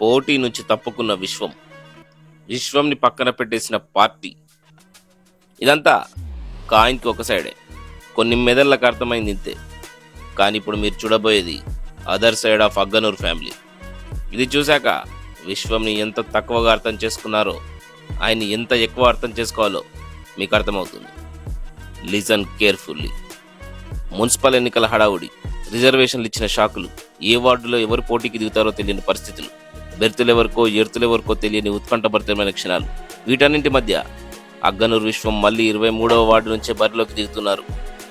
పోటీ నుంచి తప్పుకున్న విశ్వం. విశ్వంని పక్కన పెట్టేసిన పార్టీ. ఇదంతా కాయిన్కి ఒక సైడే. కొన్ని మెదళ్ళకు అర్థమైంది ఇంతే. కానీ ఇప్పుడు మీరు చూడబోయేది other side of Agganur family. ఇది చూశాక విశ్వంని ఎంత తక్కువగా అర్థం చేసుకున్నారో ఆయన్ని ఎంత ఎక్కువ అర్థం చేసుకోవాలో మీకు అర్థమవుతుంది. Listen carefully. మున్సిపల్ ఎన్నికల హడావుడి రిజర్వేషన్లు ఇచ్చిన షాకులు ఏ వార్డులో ఎవరు పోటీకి దిగుతారో తెలియని పరిస్థితులు. బెర్తులెవరికో ఎర్తులెవరికో తెలియని ఉత్కంఠభరితమైన క్షణాలు. వీటన్నింటి మధ్య అగ్గనూరు విశ్వం మళ్ళీ ఇరవై మూడవ వార్డు నుంచే బరిలోకి దిగుతున్నారు.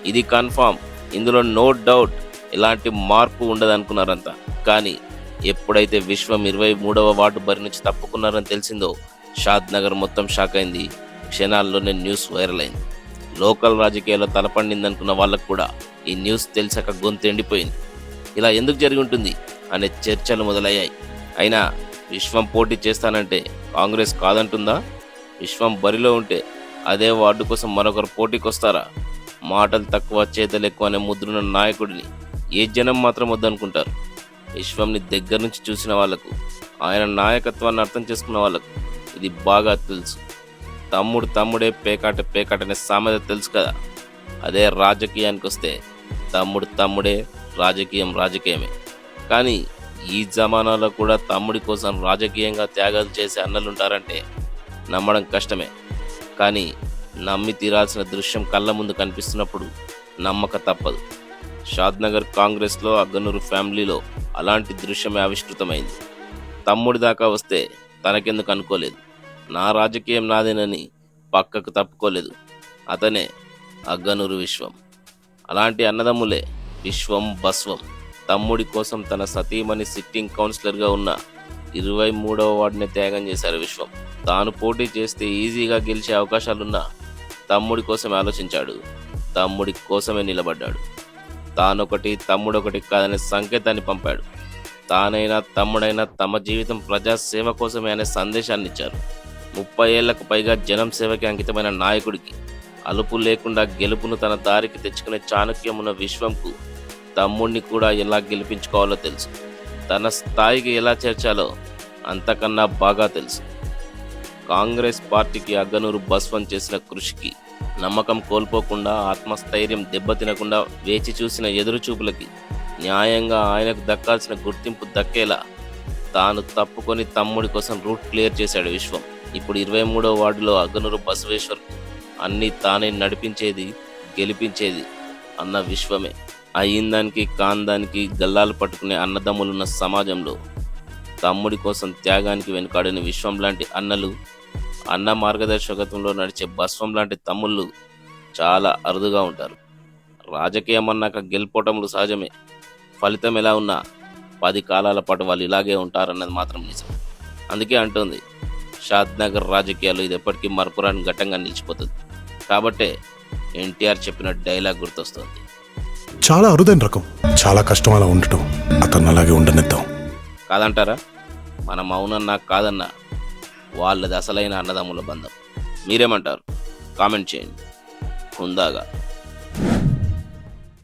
ఇది కన్ఫామ్. ఇందులో నో డౌట్ ఎలాంటి మార్పు ఉండదనుకున్నారంతా. కానీ ఎప్పుడైతే విశ్వం ఇరవై మూడవ వార్డు బరి నుంచి తప్పుకున్నారని తెలిసిందో షాద్ నగర్ మొత్తం షాక్ అయింది. క్షణాల్లోనే న్యూస్ వైరల్ అయింది. లోకల్ రాజకీయాల్లో తలపండిందనుకున్న వాళ్ళకు కూడా ఈ న్యూస్ తెలిసాక గొంతు ఎండిపోయింది. ఇలా ఎందుకు జరిగి ఉంటుంది? అనే చర్చలు మొదలయ్యాయి. అయినా విశ్వం పోటీ చేస్తానంటే కాంగ్రెస్ కాదంటుందా? విశ్వం బరిలో ఉంటే అదే వార్డు కోసం మరొకరు పోటీకి వస్తారా మాటలు తక్కువ చేతలు ఎక్కువ అనే ముద్రున్న నాయకుడిని ఏ జనం మాత్రం వద్దనుకుంటారు? విశ్వంని దగ్గర నుంచి చూసిన వాళ్ళకు ఆయన నాయకత్వాన్ని అర్థం చేసుకున్న వాళ్ళకు ఇది బాగా తెలుసు. తమ్ముడు తమ్ముడే పేకాట పేకాటనే సామెత తెలుసు కదా? అదే రాజకీయానికి వస్తే తమ్ముడు తమ్ముడే రాజకీయం రాజకీయమే. కానీ ఈ జమానాలో కూడా తమ్ముడి కోసం రాజకీయంగా త్యాగాలు చేసే అన్నలుంటారంటే నమ్మడం కష్టమే. కానీ నమ్మి తీరాల్సిన దృశ్యం కళ్ళ ముందు కనిపిస్తున్నప్పుడు నమ్మక తప్పదు. షాద్నగర్ కాంగ్రెస్లో అగ్గనూరు ఫ్యామిలీలో అలాంటి దృశ్యమే ఆవిష్కృతమైంది. తమ్ముడి దాకా వస్తే తనకెందుకు అనుకోలేదు. నా రాజకీయం నాదేనని పక్కకు తప్పుకోలేదు. అతనే అగ్గనూరు విశ్వం. అలాంటి అన్నదమ్ములే విశ్వం బస్వం. తమ్ముడి కోసం తన సతీమణి సిట్టింగ్ కౌన్సిలర్గా ఉన్న ఇరవై మూడవ వార్డుని త్యాగం చేశారు విశ్వం. తాను పోటీ చేస్తే ఈజీగా గెలిచే అవకాశాలున్నా తమ్ముడి కోసమే ఆలోచించాడు. తమ్ముడి కోసమే నిలబడ్డాడు. తానొకటి తమ్ముడొకటి కాదనే సంకేతాన్ని పంపాడు. తానైనా తమ్ముడైనా తమ జీవితం ప్రజాసేవ కోసమే అనే సందేశాన్ని ఇచ్చారు. ముప్పై ఏళ్ళకు పైగా జనం సేవకి అంకితమైన నాయకుడికి అలుపు లేకుండా గెలుపును తన దారికి తెచ్చుకునే చాణక్యం ఉన్న విశ్వంకు తమ్ముడిని కూడా ఎలా గెలిపించుకోవాలో తెలుసు. తన స్థాయికి ఎలా చేర్చాలో అంతకన్నా బాగా తెలుసు. కాంగ్రెస్ పార్టీకి అగ్గనూరు బస్వం చేసిన కృషికి నమ్మకం కోల్పోకుండా ఆత్మస్థైర్యం దెబ్బతినకుండా వేచి చూసిన ఎదురుచూపులకి న్యాయంగా ఆయనకు దక్కాల్సిన గుర్తింపు దక్కేలా తాను తప్పుకొని తమ్ముడి కోసం రూట్ క్లియర్ చేశాడు విశ్వం. ఇప్పుడు ఇరవై మూడో వార్డులో అగ్గనూరు బసవేశ్వర్ అన్నీ తానే నడిపించేది గెలిపించేది అన్న విశ్వమే. అయ్యిందానికి కాందానికి గల్లాలు పట్టుకునే అన్నదమ్ములున్న సమాజంలో తమ్ముడి కోసం త్యాగానికి వెనుకాడని విశ్వం లాంటి అన్నలు అన్న మార్గదర్శకత్వంలో నడిచే బస్వం లాంటి తమ్ముళ్ళు చాలా అరుదుగా ఉంటారు. రాజకీయం అన్నాక గెలుపోటములు సహజమే. ఫలితం ఎలా ఉన్నా పది కాలాల పాటు వాళ్ళు ఇలాగే ఉంటారన్నది మాత్రం నిజం. అందుకే అంటుంది షాద్ నగర్ రాజకీయాలు ఇది ఎప్పటికీ మరపురాని ఘట్టంగా నిలిచిపోతుంది. కాబట్టే ఎన్టీఆర్ చెప్పిన డైలాగ్ గుర్తొస్తుంది. చాలా అరుదైన రకం. చాలా కష్టం అలా ఉండటం. అతను అలాగే ఉండనిద్దాం. కాదంటారా? మనం అవునన్నా కాదన్నా వాళ్ళది అసలైన అన్నదమ్ముల బంధం. మీరేమంటారు? కామెంట్ చేయండి. హుందాగా.